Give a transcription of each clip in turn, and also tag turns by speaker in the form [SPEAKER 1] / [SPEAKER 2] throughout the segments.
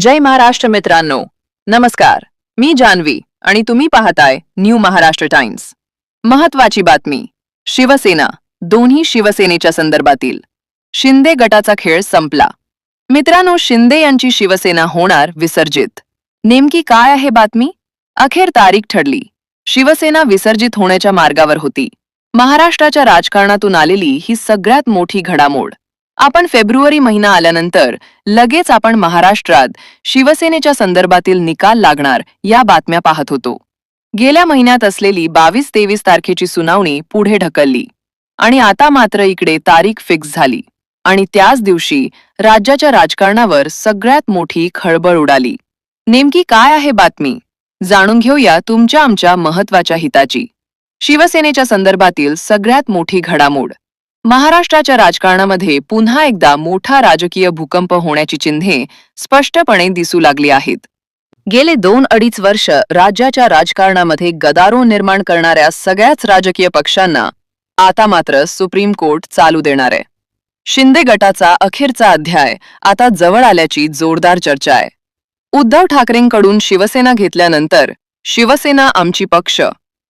[SPEAKER 1] जय महाराष्ट्र मित्रांनो. नमस्कार. मी जान्हवी आणि तुम्ही पाहताय न्यू महाराष्ट्र टाइम्स. महत्वाची बातमी. शिवसेना दोन्ही शिवसेनेच्या संदर्भातील. शिंदे गटाचा खेळ संपला. मित्रांनो शिंदे यांची शिवसेना होणार विसर्जित. नेमकी काय आहे बातमी? अखेर तारीख ठरली. शिवसेना विसर्जित होण्याच्या मार्गावर होती. महाराष्ट्राच्या राजकारणातून आलेली ही सगळ्यात मोठी घडामोड. आपण फेब्रुवारी महिना आल्यानंतर लगेच आपण महाराष्ट्रात शिवसेनेच्या संदर्भातील निकाल लागणार या बातम्या पाहत होतो. गेल्या महिन्यात असलेली बावीस तेवीस तारखेची सुनावणी पुढे ढकलली. आणि आता मात्र इकडे तारीख फिक्स झाली. आणि त्याच दिवशी राज्याच्या राजकारणावर सगळ्यात मोठी खळबळ उडाली. नेमकी काय आहे बातमी? जाणून घेऊया तुमच्या आमच्या महत्त्वाच्या हिताची. शिवसेनेच्या संदर्भातील सगळ्यात मोठी घडामोड. महाराष्ट्राच्या राजकारणामध्ये पुन्हा एकदा मोठा राजकीय भूकंप होण्याची चिन्हे स्पष्टपणे दिसू लागली आहेत. गेले दोन अडीच वर्ष राज्याच्या राजकारणामध्ये गदारोळ निर्माण करणाऱ्या सगळ्याच राजकीय पक्षांना आता मात्र सुप्रीम कोर्ट चालू देणार आहे. शिंदे गटाचा अखेरचा अध्याय आता जवळ आल्याची जोरदार चर्चा आहे. उद्धव ठाकरेंकडून शिवसेना घेतल्यानंतर शिवसेना आमची पक्ष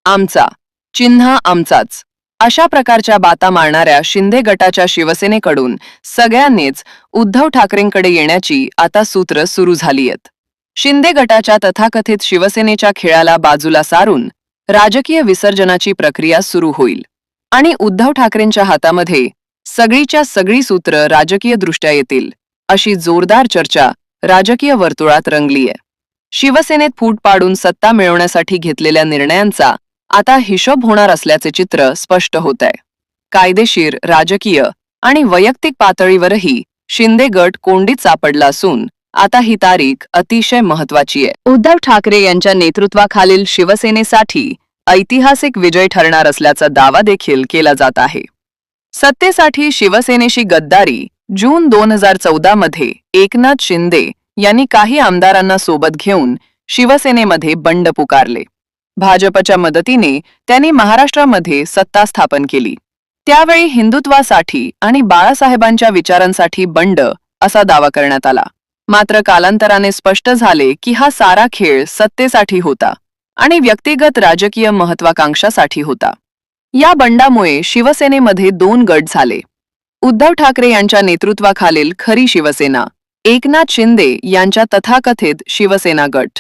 [SPEAKER 1] आमचा चिन्ह आमचाच. अशा प्रकारच्या बाता मारणाऱ्या शिंदे गटाच्या शिवसेनेकडून सगळ्यांनीच उद्धव ठाकरेंकडे येण्याची आता सूत्र सुरू झाली आहेत शिंदे गटाच्या तथाकथित शिवसेनेच्या खेळाला बाजूला सारून राजकीय विसर्जनाची प्रक्रिया सुरू होईल आणि उद्धव ठाकरेंच्या हातामध्ये सगळीच्या सगळी सूत्र राजकीयदृष्ट्या येतील अशी जोरदार चर्चा राजकीय वर्तुळात रंगलीय. शिवसेनेत फूट पाडून सत्ता मिळवण्यासाठी घेतलेल्या निर्णयांचा आता हिशोब होणार असल्याचे चित्र स्पष्ट होत आहे कायदेशीर राजकीय आणि वैयक्तिक पातळीवरही शिंदे गट कोंडीत सापडला असून आता ही तारीख अतिशय महत्वाची आहे. उद्धव ठाकरे यांच्या नेतृत्वाखालील शिवसेनेसाठी ऐतिहासिक विजय ठरणार असल्याचा दावा देखील केला जात आहे. सत्तेसाठी शिवसेनेशी गद्दारी जून दोन हजार चौदा मध्ये एकनाथ शिंदे यांनी काही आमदारांना सोबत घेऊन शिवसेनेमध्ये बंड पुकारले. भाजपच्या मदतीने त्यांनी महाराष्ट्रामध्ये सत्ता स्थापन केली. त्यावेळी हिंदुत्वासाठी आणि बाळासाहेबांच्या विचारांसाठी बंड असा दावा करण्यात आला. मात्र कालांतराने स्पष्ट झाले की हा सारा खेळ सत्तेसाठी होता आणि व्यक्तिगत राजकीय महत्वाकांक्षासाठी होता. या बंडामुळे शिवसेनेमध्ये दोन गट झाले. उद्धव ठाकरे यांच्या नेतृत्वाखालील खरी शिवसेना एकनाथ शिंदे यांच्या तथाकथित शिवसेना गट.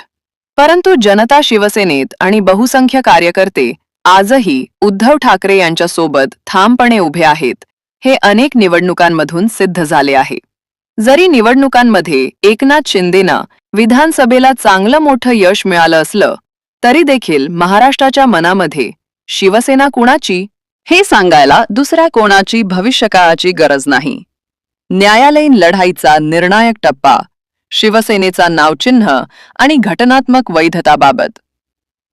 [SPEAKER 1] परंतु जनता शिवसेनेत आणि बहुसंख्य कार्यकर्ते आजही उद्धव ठाकरे यांच्यासोबत ठामपणे उभे आहेत हे अनेक निवडणुकांमधून सिद्ध झाले आहे. जरी निवडणुकांमध्ये एकनाथ शिंदेना विधानसभेला चांगलं मोठं यश मिळालं असलं तरी देखील महाराष्ट्राच्या मनामध्ये शिवसेना कुणाची हे सांगायला दुसऱ्या कोणाची भविष्यकाळाची गरज नाही. न्यायालयीन लढाईचा निर्णायक टप्पा शिवसेनेचा नावचिन्ह आणि घटनात्मक वैधताबाबत.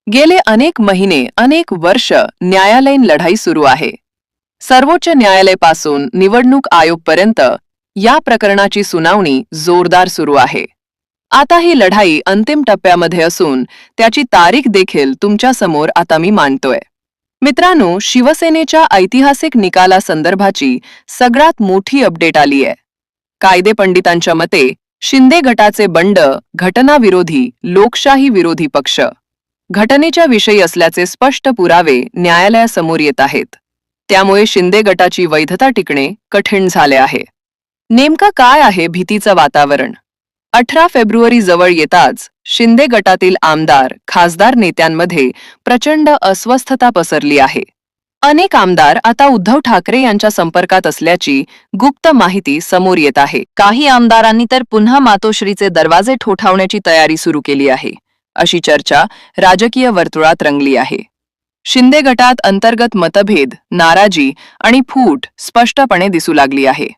[SPEAKER 1] गेले अनेक महिने अनेक वर्ष न्यायालयीन लढाई सुरू आहे. सर्वोच्च न्यायालयापासून निवडणूक आयोगपर्यंत या प्रकरणाची सुनावणी जोरदार सुरू आहे. आता ही लढाई अंतिम टप्प्यामध्ये असून त्याची तारीख देखील तुमच्यासमोर आता मी मांडतोय. मित्रांनो शिवसेनेच्या ऐतिहासिक निकालासंदर्भाची सगळ्यात मोठी अपडेट आली आहे कायदे पंडितांच्या मते शिंदे गटाचे बंड घटनाविरोधी लोकशाही विरोधी पक्ष. घटनेच्या विषयी असल्याचे स्पष्ट पुरावे न्यायालयासमोर येत आहेत. त्यामुळे शिंदे गटाची वैधता टिकणे कठीण झाले आहे. नेमकं काय आहे भीतीचं वातावरण? अठरा फेब्रुवारी जवळ येताच शिंदे गटातील आमदार खासदार नेत्यांमध्ये प्रचंड अस्वस्थता पसरली आहे. अनेक आमदार आता उद्धव ठाकरे यांच्या संपर्कात असल्याची गुप्त माहिती समोर येत आहे. काही आमदारांनी तर पुन्हा मातोश्रीचे दरवाजे ठोठावण्याची तयारी सुरू केली आहे. अशी चर्चा राजकीय वर्तुळात रंगली आहे. शिंदे गटात अंतर्गत मतभेद नाराजी आणि फूट स्पष्टपणे दिसू लागली आहे.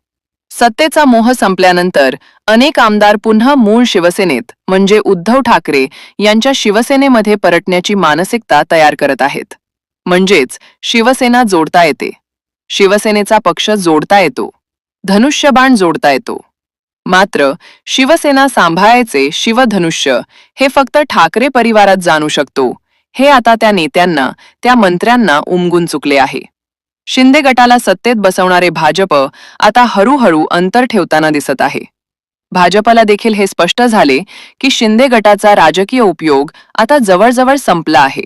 [SPEAKER 1] सत्तेचा मोह संपल्यानंतर अनेक आमदार पुन्हा मूळ शिवसेनेत म्हणजे उद्धव ठाकरे यांच्या शिवसेनेमध्ये परतण्याची मानसिकता तयार करत आहेत. म्हणजेच शिवसेना जोडता येते. शिवसेनेचा पक्ष जोडता येतो. धनुष्यबाण जोडता येतो. मात्र शिवसेना सांभाळायचे शिवधनुष्य हे फक्त ठाकरे परिवारात जाणू शकतो. हे आता त्या नेत्यांना त्या मंत्र्यांना उमगून चुकले आहे. शिंदे गटाला सत्तेत बसवणारे भाजप आता हळूहळू अंतर ठेवताना दिसत आहे. भाजपला देखील हे स्पष्ट झाले की शिंदे गटाचा राजकीय उपयोग आता जवळजवळ संपला आहे.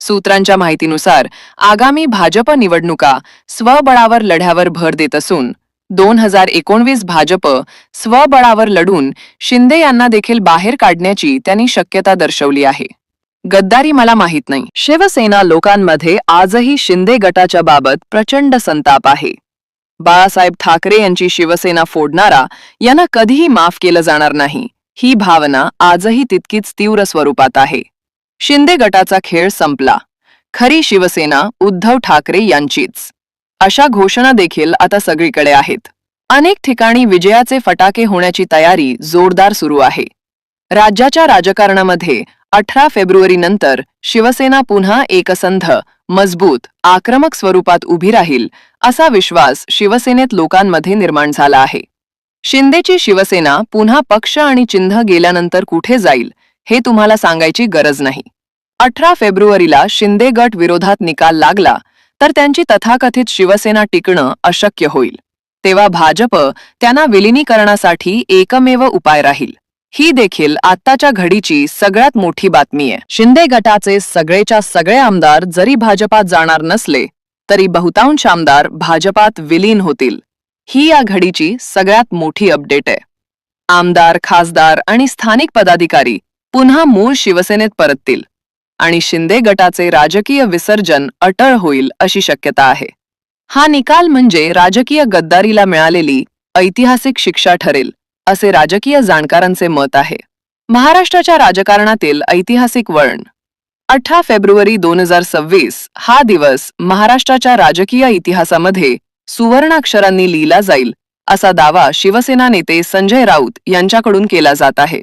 [SPEAKER 1] सूत्रांच्या माहितीनुसार आगामी भाजप निवडणुका स्वबळावर लढ्यावर भर देत असून दोन हजार एकोणवीस भाजप स्वबळावर लढून शिंदे यांना देखील बाहेर काढण्याची त्यांनी शक्यता दर्शवली आहे. गद्दारी मला माहीत नाही. शिवसेना लोकांमध्ये आजही शिंदे गटाच्या बाबत प्रचंड संताप आहे. बाळासाहेब ठाकरे यांची शिवसेना फोडणारा यांना कधीही माफ केलं जाणार नाही. ही भावना आजही तितकीच तीव्र स्वरूपात आहे. शिंदे गटाचा खेळ संपला. खरी शिवसेना उद्धव ठाकरे यांचीच. अशा घोषणा देखील आता सगळीकडे आहेत. अनेक ठिकाणी विजयाचे फटाके होण्याची तयारी जोरदार सुरू आहे. राज्याच्या राजकारणामध्ये अठरा फेब्रुवारी नंतर शिवसेना पुन्हा एकसंध मजबूत आक्रमक स्वरूपात उभी राहील असा विश्वास शिवसेनेत लोकांमध्ये निर्माण झाला आहे. शिंदेची शिवसेना पुन्हा पक्ष आणि चिन्ह गेल्यानंतर कुठे जाईल? हे तुम्हाला सांगायची गरज नाही. अठरा फेब्रुवारीला शिंदे गट विरोधात निकाल लागला तर त्यांची तथाकथित शिवसेना टिकणं अशक्य होईल. तेव्हा भाजप त्यांना विलिनीकरणासाठी एकमेव उपाय राहील. ही देखील आत्ताच्या घडीची सगळ्यात मोठी बातमी आहे. शिंदे गटाचे सगळेच्या सगळे आमदार जरी भाजपात जाणार नसले तरी बहुतांश आमदार भाजपात विलीन होतील. ही या घडीची सगळ्यात मोठी अपडेट आहे. आमदार खासदार आणि स्थानिक पदाधिकारी पुन्हा मूळ शिवसेनेत परततील आणि शिंदे गटाचे राजकीय विसर्जन अटळ होईल अशी शक्यता आहे. हा निकाल म्हणजे राजकीय गद्दारीला मिळालेली ऐतिहासिक शिक्षा ठरेल असे राजकीय जाणकारांचे मत आहे. महाराष्ट्राच्या राजकारणातील ऐतिहासिक वळण. अठरा फेब्रुवारी दोन हजार सव्वीस हा दिवस महाराष्ट्राच्या राजकीय इतिहासामध्ये सुवर्णाक्षरांनी लिहिला जाईल असा दावा शिवसेना नेते संजय राऊत यांच्याकडून केला जात आहे.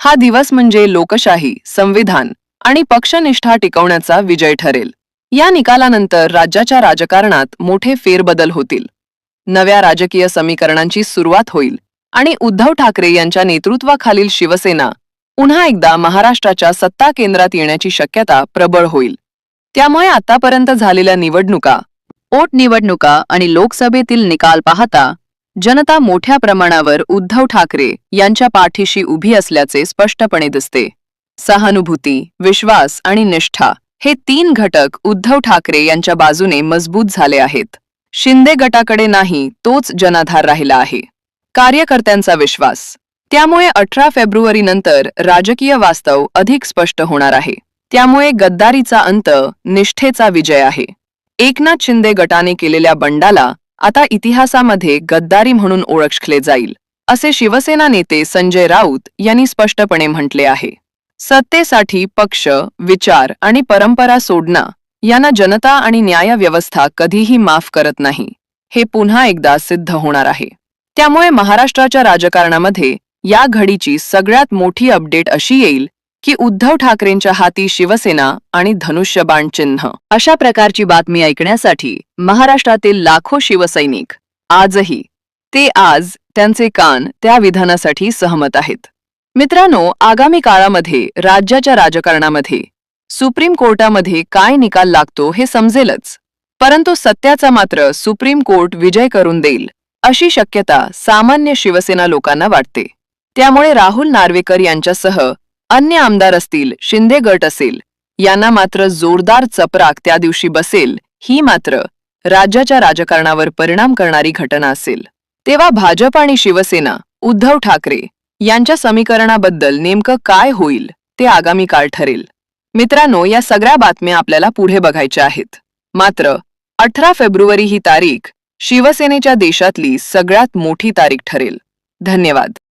[SPEAKER 1] हा दिवस म्हणजे लोकशाही संविधान आणि पक्षनिष्ठा टिकवण्याचा विजय ठरेल. या निकालानंतर राज्याच्या राजकारणात मोठे फेरबदल होतील. नव्या राजकीय समीकरणांची सुरुवात होईल आणि उद्धव ठाकरे यांच्या नेतृत्वाखालील शिवसेना पुन्हा एकदा महाराष्ट्राच्या सत्ता केंद्रात येण्याची शक्यता प्रबळ होईल. त्यामुळे आतापर्यंत झालेल्या निवडणुका पोटनिवडणुका आणि लोकसभेतील निकाल पाहता जनता मोठ्या प्रमाणावर उद्धव ठाकरे यांच्या पाठीशी उभी असल्याचे स्पष्टपणे दिसते. सहानुभूती विश्वास आणि निष्ठा हे तीन घटक उद्धव ठाकरे यांच्या बाजूने मजबूत झाले आहेत. शिंदे गटाकडे नाही तोच जनाधार राहिला आहे. कार्यकर्त्यांचा विश्वास. त्यामुळे अठरा फेब्रुवारी नंतर राजकीय वास्तव अधिक स्पष्ट होणार आहे. त्यामुळे गद्दारीचा अंत निष्ठेचा विजय आहे. एकनाथ शिंदे गटाने केलेल्या बंडाला आता इतिहासामध्ये गद्दारी म्हणून ओळखले जाईल असे शिवसेना नेते संजय राऊत यांनी स्पष्टपणे म्हटले आहे. सत्तेसाठी पक्ष विचार आणि परंपरा सोडणं यांना जनता आणि न्याय व्यवस्था कधीही माफ करत नाही हे पुन्हा एकदा सिद्ध होणार आहे. त्यामुळे महाराष्ट्राच्या राजकारणामध्ये या घडीची सगळ्यात मोठी अपडेट अशी येईल की उद्धव ठाकरेंच्या हाती शिवसेना आणि धनुष्यबाण चिन्ह. अशा प्रकारची बातमी ऐकण्यासाठी महाराष्ट्रातील लाखो शिवसैनिक आजही ते आज त्यांचे कान त्या विधानासाठी सहमत आहेत. मित्रांनो आगामी काळामध्ये राज्याच्या राजकारणामध्ये सुप्रीम कोर्टामध्ये काय निकाल लागतो हे समजेलच. परंतु सत्याचा मात्र सुप्रीम कोर्ट विजय करून देईल अशी शक्यता सामान्य शिवसेना लोकांना वाटते. त्यामुळे राहुल नार्वेकर यांच्यासह अन्य आमदार असतील शिंदे गट असेल यांना मात्र जोरदार चपराक त्या दिवशी बसेल ही मात्र राज्याच्या राजकारणावर परिणाम करणारी घटना असेल. तेव्हा भाजप आणि शिवसेना उद्धव ठाकरे यांच्या समीकरणाबद्दल नेमकं काय होईल ते आगामी काळ ठरेल. मित्रांनो या सगळ्या बातम्या आपल्याला पुढे बघायच्या आहेत. मात्र अठरा फेब्रुवारी ही तारीख शिवसेनेच्या देशातली सगळ्यात मोठी तारीख ठरेल. धन्यवाद.